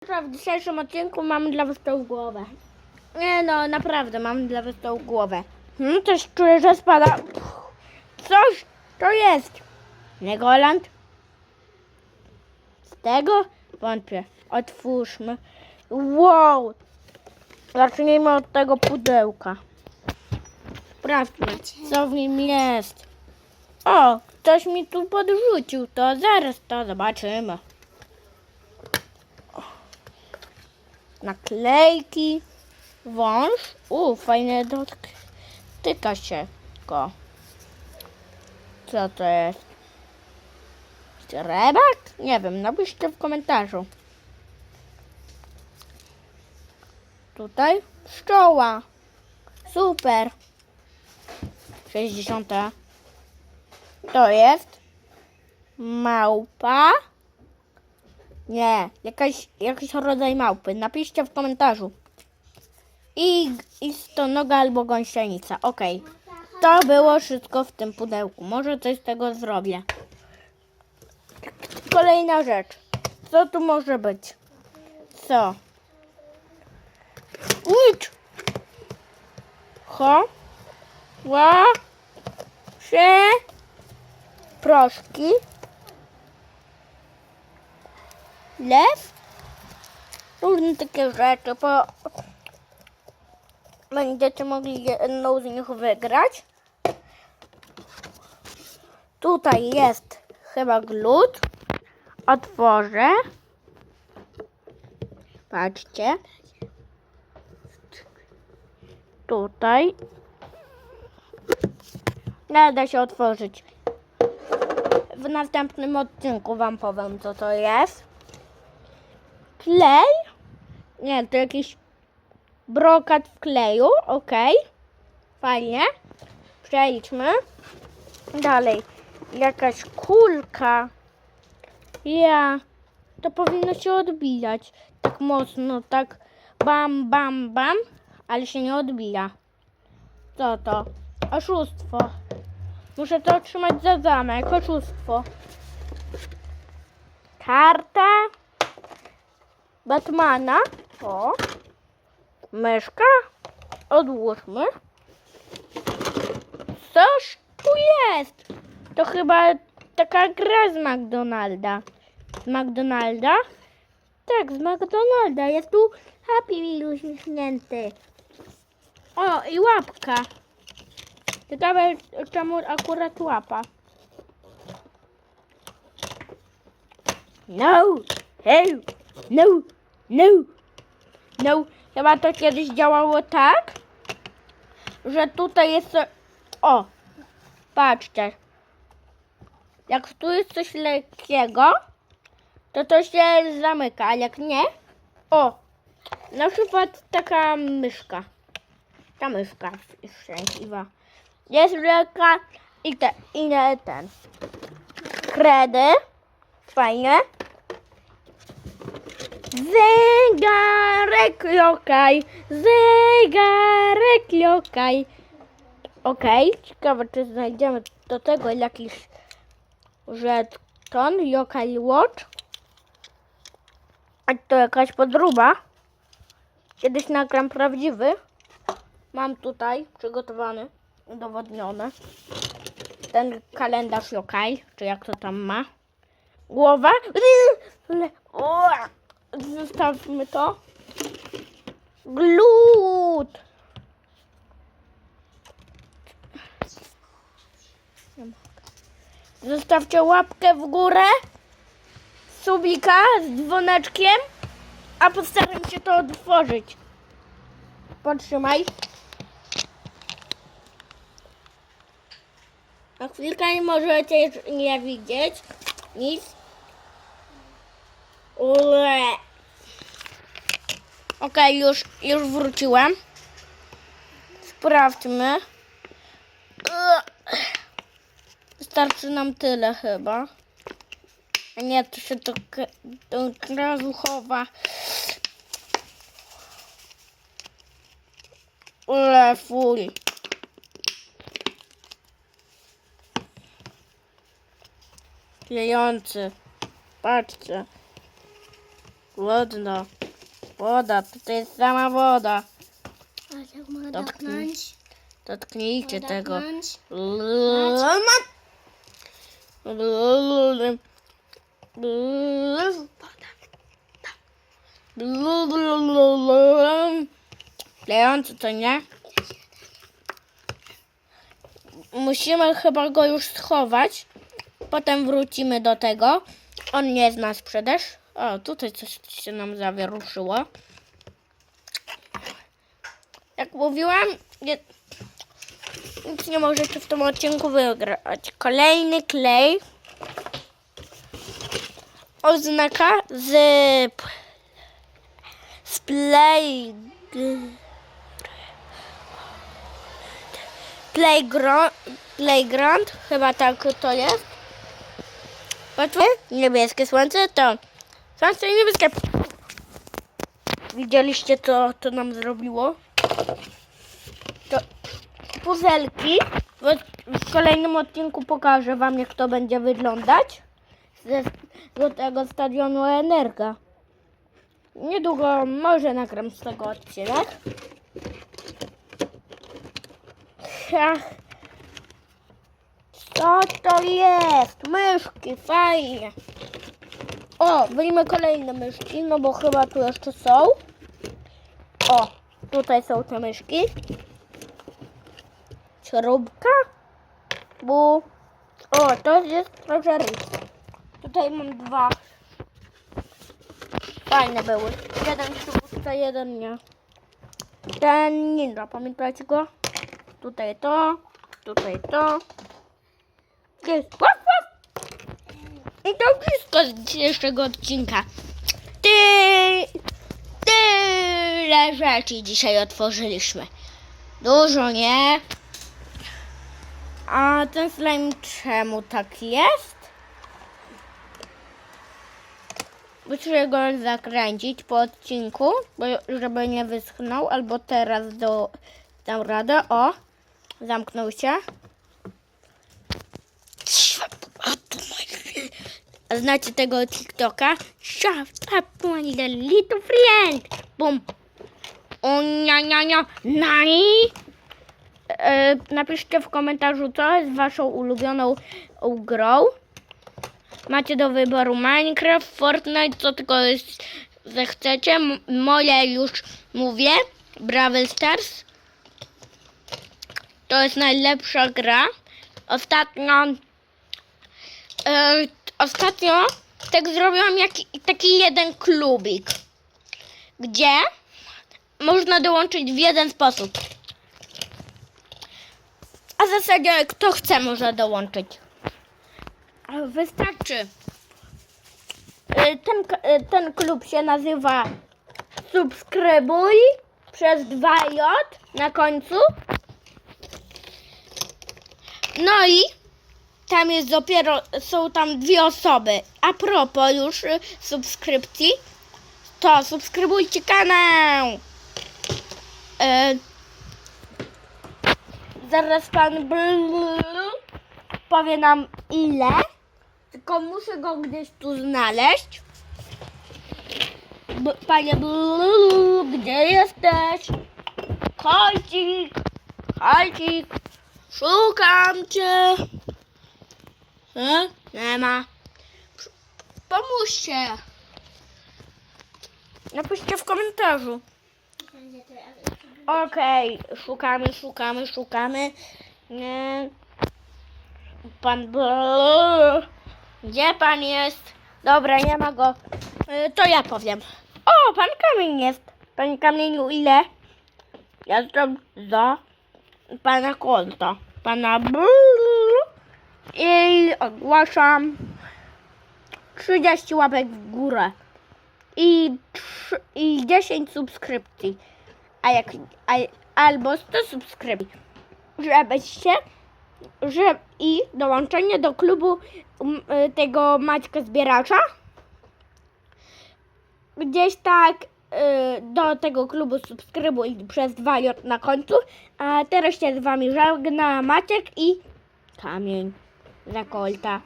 W dzisiejszym odcinku mamy dla was tą głowę. Nie no, naprawdę mam dla was tą głowę. Hmm, też czuję, że spada. Coś to jest. Legoland? Z tego? Wątpię. Otwórzmy. Wow! Zacznijmy od tego pudełka. Sprawdźmy, co w nim jest. O, ktoś mi tu podrzucił, to zaraz to zobaczymy. Naklejki, wąż. U, fajne dotyka się go. Co to jest? Rebak? Nie wiem, napiszcie w komentarzu. Tutaj pszczoła. Super. 60. To jest małpa. Nie, jakaś, jakiś rodzaj małpy. Napiszcie w komentarzu. I istonoga albo gąsienica. Okej. To było wszystko w tym pudełku. Może coś z tego zrobię. Kolejna rzecz. Co tu może być? Co? Nic. Ho. Ła. Się. Proszki. Lew. Różne takie rzeczy, bo będziecie mogli jedną z nich wygrać. Tutaj jest chyba glut. Otworzę. Patrzcie. Tutaj. Nie da się otworzyć. W następnym odcinku Wam powiem, co to jest. Klej? Nie, to jakiś brokat w kleju. Ok. Fajnie. Przejdźmy. Dalej. Jakaś kulka. Ja. To powinno się odbijać. Tak mocno, tak bam, bam, bam. Ale się nie odbija. Co to? Oszustwo. Muszę to otrzymać za zamek. Oszustwo. Karta. Batmana. O. Myszka. Odłóżmy. Coś tu jest. To chyba taka gra z McDonalda. Z McDonalda? Tak, z McDonalda. Jest tu Happy Meal uśmiechnięty. O, i łapka. Ciekawe, czemu akurat łapa. No, hey, no, no, no. Chyba to kiedyś działało tak, że tutaj jest... O, patrzcie. Jak tu jest coś lekkiego, to to się zamyka, a jak nie... O, na przykład taka myszka. Ta myszka szczęśliwa. Jest lekka i, te, i ten. Kredy. Fajnie. Zegarek lokaj. Zegarek lokaj. Okej, ciekawe czy znajdziemy do tego jakiś żeton, lokaj watch. A to jakaś podróba. Kiedyś nagram prawdziwy. Mam tutaj przygotowany, udowodniony. Ten kalendarz lokaj, czy jak to tam ma. Głowa. Zostawmy to. Glut. Zostawcie łapkę w górę. Subika z dzwoneczkiem. A postaram się to otworzyć. Potrzymaj. Na chwilkę nie możecie nie widzieć nic. Ule. Okej, już, już wróciłem. Sprawdźmy. Wystarczy nam tyle chyba. A nie, to się to, od razu chowa. Ule, fuj. Klejący. Patrzcie. Chłodno. Woda, to jest sama woda. A jak Dotknij. dotknąć? Dotknijcie tego. Klejący to nie? Musimy chyba go już schować. Potem wrócimy do tego. On nie zna sprzedaż. O, tutaj coś się nam zawieruszyło. Jak mówiłam, nie, nic nie możecie w tym odcinku wygrać. Kolejny klej. Oznaka z, z play, playground, playground, chyba tak to jest. Patrzcie, niebieskie słońce to i niebieskie. Widzieliście co to nam zrobiło? To puzelki. W, kolejnym odcinku pokażę wam jak to będzie wyglądać. Ze, tego stadionu Energa. Niedługo może nagram z tego odcinek. Ach. Co to jest? Myszki, fajnie. O, wyjmę kolejne myszki, no bo chyba tu jeszcze są. O, tutaj są te myszki. Śrubka. Bu. O, to jest trochę. Tutaj mam dwa. Fajne były. Jeden przywódca, jeden nie. Ten ninja, pamiętacie go? Tutaj to, tutaj to. Jest. I to wszystko z dzisiejszego odcinka. Ty, tyle rzeczy dzisiaj otworzyliśmy. Dużo, nie? A ten slime czemu tak jest? Muszę go zakręcić po odcinku, bo, żeby nie wyschnął, albo teraz do, dam radę. O, zamknął się. A znacie tego TikToka? Shut up, my little friend. Bum. O, nia, nia, nia. E, napiszcie w komentarzu, co jest waszą ulubioną grą. Macie do wyboru Minecraft, Fortnite, co tylko jest, zechcecie. Moje już mówię. Brawl Stars. To jest najlepsza gra. Ostatnio e, ostatnio tak zrobiłam jak, taki jeden klubik, gdzie można dołączyć w jeden sposób. A w zasadzie kto chce może dołączyć. Wystarczy. Y, Ten, y, ten klub się nazywa Subskrybuj przez 2J na końcu. No i tam jest dopiero, są tam dwie osoby. A propos już y, subskrypcji, to subskrybujcie kanał. Y, zaraz pan Blue powie nam ile. Tylko muszę go gdzieś tu znaleźć. B- Panie Blue, gdzie jesteś? Kolcik, kolcik, szukam cię. E? Nie ma. Pomóżcie. Napiszcie w komentarzu. Okej, szukamy, szukamy, szukamy. Nie. Pan. Gdzie pan jest? Dobra, nie ma go. Y, To ja powiem. O, pan Kamień jest. Panie Kamieniu, ile? Ja Jestem za pana konta. Pana Blue. I ogłaszam 30 łapek w górę. I, trzy- i 10 subskrypcji. A jak, a, albo 100 subskrypcji. Żebyście że i dołączenie do klubu mm, y, tego Maćka Zbieracza. Gdzieś tak y, do tego klubu subskrybuj przez 2J na końcu. A teraz się z wami żegna Maciek i Kamień za kolta.